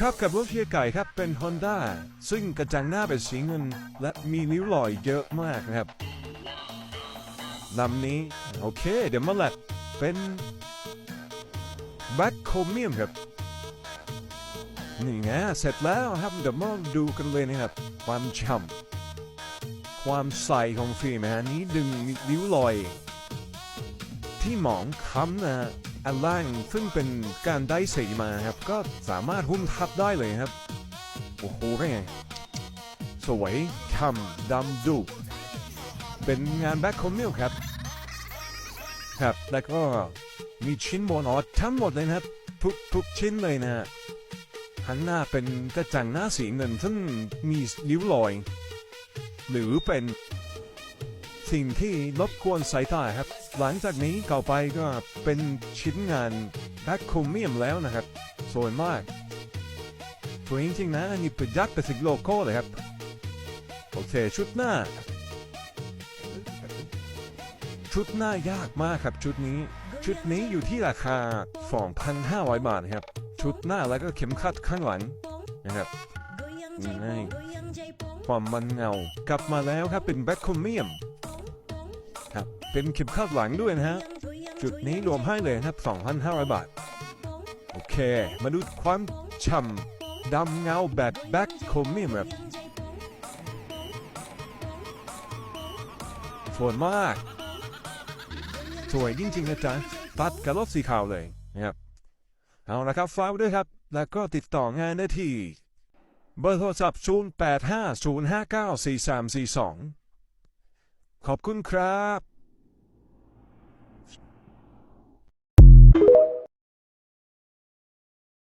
ครับกับรถเฮียไก่ครับเป็น Honda ซึ่งกระจังหน้าเป็นสีเงิน และมีริ้วรอยเยอะมากนะครับลำนี้ โอเค เดี๋ยวมาแลดเป็นแบ็คโคเมียมครับนี่ไงเสร็จแล้วครับเดี๋ยวมาดูกันเลยนะครับ ความช่ำความใสของฟิล์มนะฮะนี้ดึงริ้วรอย ที่หมองคล้ำนะฮะ อันล่างซึ่งเป็นการได้สีมาครับ ก็สามารถหุ้มทับได้เลยครับ โอ้โหไง สวยคำดำดุเป็นงานแบ็คคอมมิลครับ ครับ แล้วก็มีชิ้นบนออทั้งหมดเลยนะครับ ทุกทุกชิ้นเลยนะหันหน้าเป็นกระจังหน้าสีเงินซึ่งมีริ้วรอย หรือเป็น สิ่งที่รบกวนสายตาครับ หลังจากนี้ต่อไปก็เป็นชิ้นงานแบ็คโครเมียมแล้วนะครับสวยมากสวยจริงๆนะอันนี้ประยัดไปถึงโลโก้เลยครับ โอเค ชุดหน้า ชุดหน้ายากมากครับชุดนี้ ชุดนี้อยู่ที่ราคา 2,500 บาทครับ ชุดหน้าแล้วก็เข็มขัดข้างหลังนะครับง่ความมันเงากลับมาแล้วครับเป็นแบ็คโครเมียม ครับ เป็นเข็มขัดหลังด้วยนะฮะ จุดนี้รวมให้เลยนะครับ 2,500 บาท โอเค มาดูความฉ่ำดำเงาแบบแบ็คโครเมียมครับสวยมาก สวยจริงๆนะจ๊ะ ตัดกับรถสีขาวเลยนะครับ เอาละครับฝากด้วยครับ แล้วก็ติดต่องานได้ที่เบอร์โทรศัพท์ 0 ขอบคุณครับ